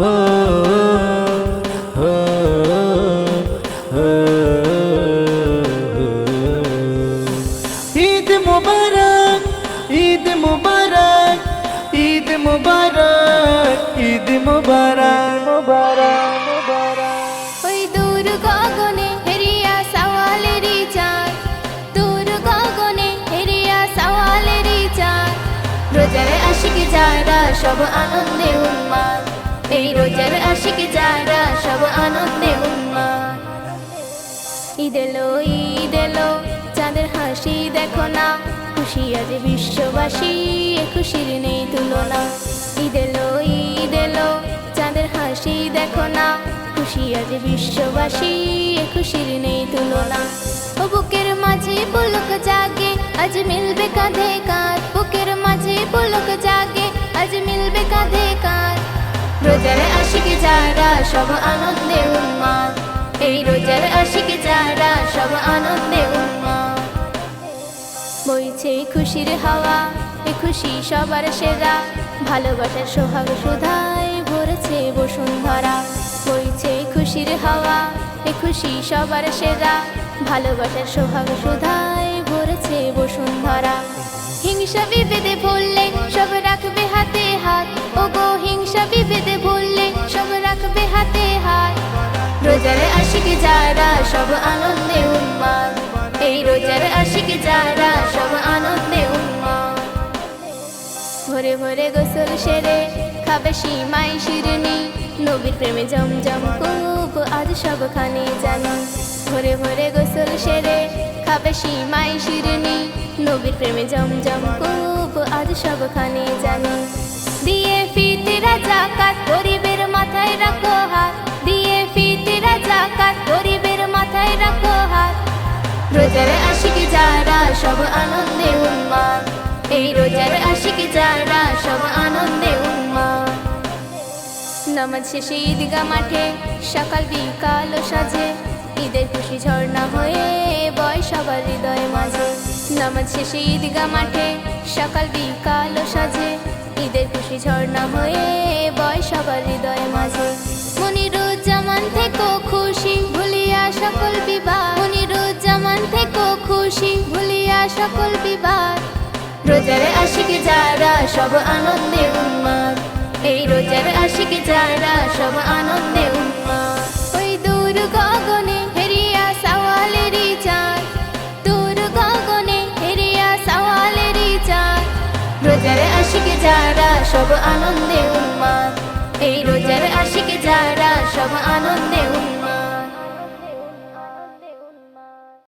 ঈদ মুবারক ঈদ মুবারক ঈদ মুবারক ঈদ মুবারক মুবারক মুবারক ওই দূর গগনে হেরিয়া সওয়ালেরই চাঁদ দূর গগনে হেরিয়া সওয়ালেরই চাঁদ রোজার আশিক যারা সব আনন্দে এই রোজার আশিক যারা সব আনন্দে উন্মাদ। ঈদ এলো ঈদ এলো, চাঁদের হাসি দেখো না। খুশি আজ বিশ্ববাসী খুশির নেই তুলনা। ঈদ এলো ঈদ এলো, চাঁদের হাসি দেখো না। খুশি আজ বিশ্ববাসী খুশির নেই তুলনা। ও বুকের মাঝে পুলক জাগে, আজ মিলবে কাঁধে কাঁধ। বুকের মাঝে পুলক জাগে রোজার আশিক যারা, সব আনন্দে উন্মাদ এই রোজার আশিক যারা, সব আনন্দে উন্মাদ বইছে খুশির হাওয়া, এ খুশি সবার সেরা। ভালোবাসার সোহাগ সুধায় ভরেছে বসুন্ধরা। বইছে খুশির হাওয়া, এ খুশি সবার সেরা। ভালোবাসার সোহাগ সুধায় ভরেছে বসুন্ধরা। হিংসা বিভেদে ভুললে সব রাখবে আশিক যারা সব আনন্দে উন্মাদ এই রোজার আশিক যারা সব আনন্দে উন্মাদ ভোরে ভোরে গোসল সেরে খাবে সীমাই শিরনি। নবীর প্রেমে জমজম খুব আজ সবখানে জানি। ভোরে ভোরে গোসল সেরে খাবে সীমাই শিরনি। নবীর প্রেমে জমজম খুব আজ সবখানে জানি। রোজার আশিক যারা, সব আনন্দে উন্মাদ। এই রোজার আশিক যারা, সব আনন্দে উন্মাদ। নামাজ শেষে ঈদগা মাঠে, সকাল বিকাল সাজে। ঈদের খুশি ঝর্ণা হয়ে বয় সবার হৃদয় মাঝে। নামাজ শেষে ঈদগা মাঠে, সকাল বিকাল সাজে। ঈদের খুশি ঝর্ণা হয়ে বয় সবার হৃদয় মাঝে। খুশি ভুলিয়া সকল বিবাদ। রোজার আশিক যারা, সব আনন্দে উন্মাদ। এই রোজার আশিক যারা, সব আনন্দে উন্মাদ। ওই দূর গগনে হেরিয়া সওয়ালেরই চাঁদ। দূর গগনে হেরিয়া সওয়ালেরই চাঁদ। রোজার আশিক যারা, সব আনন্দে উন্মাদ। এই রোজার আশিক যারা, সব আনন্দে উন্মাদ।